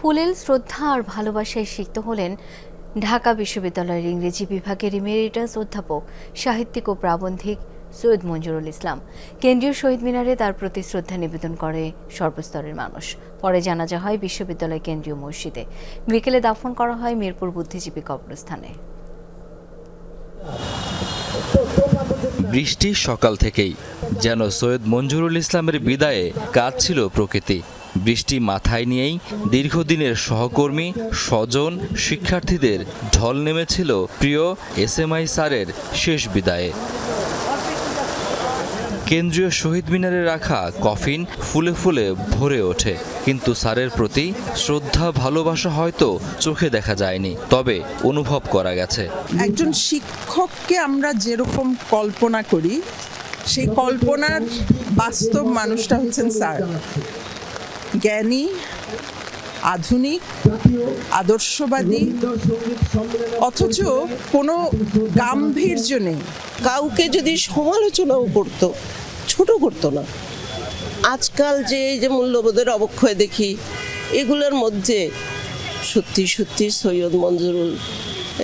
ফুলেল শ্রদ্ধা আর ভালোবাসায় সিক্ত হলেন ঢাকা বিশ্ববিদ্যালয়ের ইংরেজি বিভাগের ইমেরিটাস অধ্যাপক, সাহিত্যিক ও প্রাবন্ধিক সৈয়দ মঞ্জুরুল ইসলাম। কেন্দ্রীয় শহীদ মিনারে তার প্রতি শ্রদ্ধা নিবেদন করে সর্বস্তরের মানুষ। পরে জানাজা হয় বিশ্ববিদ্যালয় কেন্দ্রীয় মসজিদে। বিকেলে দাফন করা হয় মিরপুর বুদ্ধিজীবী কবরস্থানে। বৃষ্টি সকাল থেকেই, যেন সৈয়দ মঞ্জুরুল ইসলামের বিদায়ে কাঁদছিল প্রকৃতি। বৃষ্টি মাথায় নিয়েই দীর্ঘদিনের সহকর্মী, স্বজন, শিক্ষার্থীদের ঢল নেমেছিল প্রিয় এসএমআই স্যারের শেষ বিদায়ে। কেন্দ্রীয় শহীদ মিনারে রাখা কফিন ফুলে ফুলে ভরে ওঠে, কিন্তু স্যারের প্রতি শ্রদ্ধা, ভালোবাসা হয়তো চোখে দেখা যায়নি, তবে অনুভব করা গেছে। একজন শিক্ষককে আমরা যেরকম কল্পনা করি, সেই কল্পনার বাস্তব মানুষটা হচ্ছেন স্যার। জ্ঞানী আধুনিক আদর্শবাদী অথচ কোনো গাম্ভীর্য নেই। কাউকে যদি সমালোচনাও করতো ছোট করতো না। আজকাল যে এই যে মূল্যবোধের অবক্ষয় দেখি এগুলোর মধ্যে সত্যি সত্যি সৈয়দ মঞ্জুরুল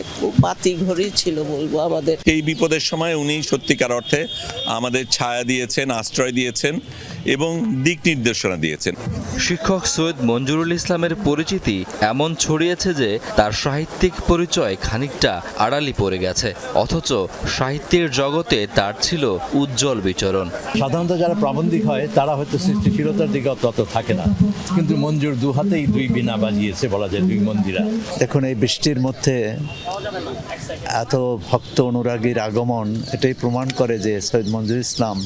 এক বাতি ঘড়ি ছিল বলব আমাদের। এই বিপদের সময় উনি সত্যিকার অর্থে আমাদের ছায়া দিয়েছেন আশ্রয় দিয়েছেন। এবং দিক নির্দেশনা দিয়েছেন। শিক্ষক সৈয়দ মঞ্জুরুল ইসলামের পরিচিতি এমন ছড়িয়েছে যে তার সাহিত্যিক পরিচয় খানিকটা আড়ালি পড়ে গেছে অথচ সাহিত্যের জগতে তার ছিল উজ্জ্বল বিচরণ। সাধারণত যারা প্রাবন্ধিক হয় তারা হয়তো সৃষ্টিশীলতার দিকে তত থাকে না। কিন্তু মঞ্জুর দু হাতেই দুই বিনা বাজিয়েছে বলা যায় দুই মন্দিরা। দেখুন এই বৃষ্টির মধ্যে এত ভক্ত অনুরাগীর আগমন এটাই প্রমাণ করে যে সৈয়দ মঞ্জুর ইসলাম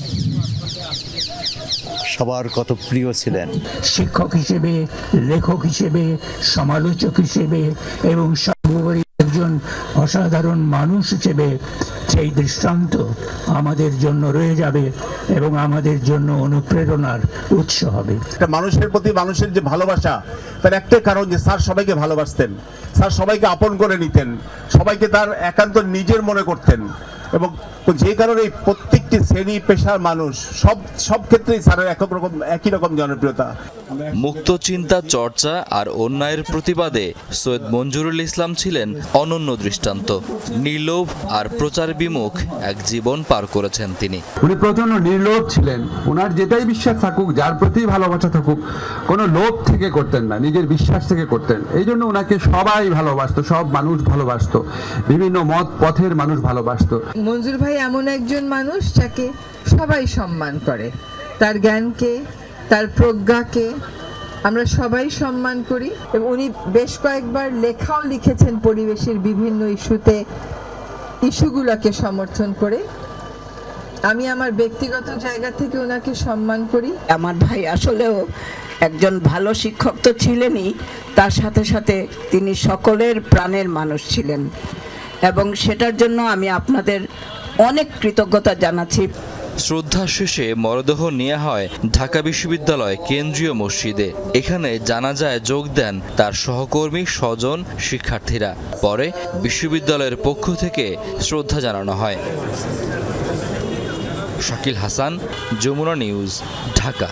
সবার কত প্রিয় ছিলেন। শিক্ষক হিসেবে লেখক হিসেবে সমালোচক হিসেবে এবং সর্বোপরি একজন অসাধারণ মানুষ হিসেবে সেই দৃষ্টান্ত আমাদের জন্য রয়ে যাবে এবং আমাদের জন্য অনুপ্রেরণার উৎস হবে। একটা মানুষের প্রতি মানুষের যে ভালোবাসা তার একটাই কারণ যে স্যার সবাইকে ভালোবাসতেন স্যার সবাইকে আপন করে নিতেন সবাইকে তার একান্ত নিজের মনে করতেন এবং যে কারণে এই প্রত্যেকটি শ্রেণি পেশার মানুষ সব সব ক্ষেত্রেই স্যারের এক রকম একই রকম জনপ্রিয়তা। মুক্ত চিন্তা চর্চা আর অন্যায়ের প্রতিবাদে সৈয়দ মঞ্জুরুল ইসলাম ছিলেন অনন্য দৃষ্টান্ত। নির্লোভ আর প্রচার বিমুখ এক জীবন পার করেছেন তিনি। উনি প্রচণ্ড নির্লোভ ছিলেন। ওনার যেটাই বিশ্বাস থাকুক যার প্রতি ভালোবাসা থাকুক কোনো লোভ থেকে করতেন না নিজের বিশ্বাস থেকে করতেন। এই জন্য ওনাকে সবাই ভালোবাসতো সব মানুষ ভালোবাসতো বিভিন্ন মত পথের মানুষ ভালোবাসতো। মঞ্জুর ভাই এমন একজন মানুষ যাকে সবাই সম্মান করে। তার জ্ঞানকে, তার প্রজ্ঞাকে আমরা সবাই সম্মান করি এবং উনি বেশ কয়েকবার লেখাও লিখেছেন পরিবেশের বিভিন্ন ইস্যুতে, ইস্যুগুলোকে সমর্থন করে। আমি আমার ব্যক্তিগত জায়গা থেকে ওনাকে সম্মান করি। আমার ভাই আসলেও একজন ভালো শিক্ষক তো ছিলেনই, তার সাথে সাথে তিনি সকলের প্রাণের মানুষ ছিলেন। এবং সেটার জন্য আমি আপনাদের অনেক কৃতজ্ঞতা জানাচ্ছি। শ্রদ্ধা শেষে মরদেহ নেওয়া হয় ঢাকা বিশ্ববিদ্যালয় কেন্দ্রীয় মসজিদে। এখানে জানাজায় যোগ দেন তার সহকর্মী, স্বজন, শিক্ষার্থীরা। পরে বিশ্ববিদ্যালয়ের পক্ষ থেকে শ্রদ্ধা জানানো হয়। শাকিল হাসান, যমুনা নিউজ, ঢাকা।